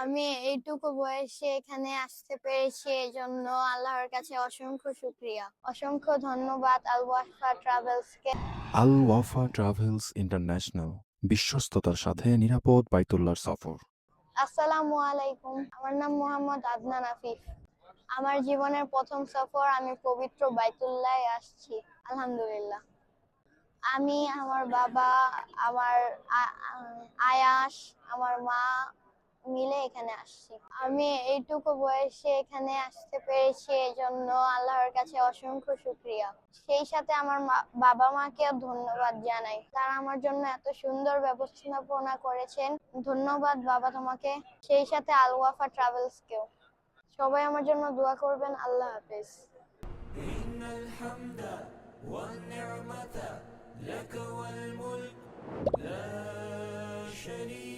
আমি এইটুকু বয়সে এখানে আসতে পেরেছি এই জন্য আল্লাহর কাছে অসংখ্য শুক্রিয়া। অসংখ্য ধন্যবাদ আল ওয়াফা ট্রাভেলসকে। আল ওয়াফা ট্রাভেলস ইন্টারন্যাশনাল বিশ্বস্ততার সাথে নিরাপদ বাইতুল্লাহর সফর। আসসালামু আলাইকুম আমার নাম মোহাম্মদ আদনান আফিফ। আমার জীবনের প্রথম সফর আমি পবিত্র বাইতুল্লাহ আসছি আলহামদুলিল্লাহ। আমি আমার বাবা আমার আয়াস আমার মা মিলে এখানে আসছি আমি এইটুকু বয়সে এখানে আসতে পেরেছি এই জন্য আল্লাহর কাছে অসংখ্য শুক্রিয়া সেই সাথে আমার মা- বাবা মাকেও ধন্যবাদ জানাই তারা আমার জন্য এত সুন্দর ব্যবস্থাপনা করেছেন ধন্যবাদ বাবা তোমাকে সেই সাথে আলওয়াফা ট্রাভেলসকেও সবাই আমার জন্য দোয়া করবেন আল্লাহ হাফেজ إن الحمد والنعمة لك والملك لا شريك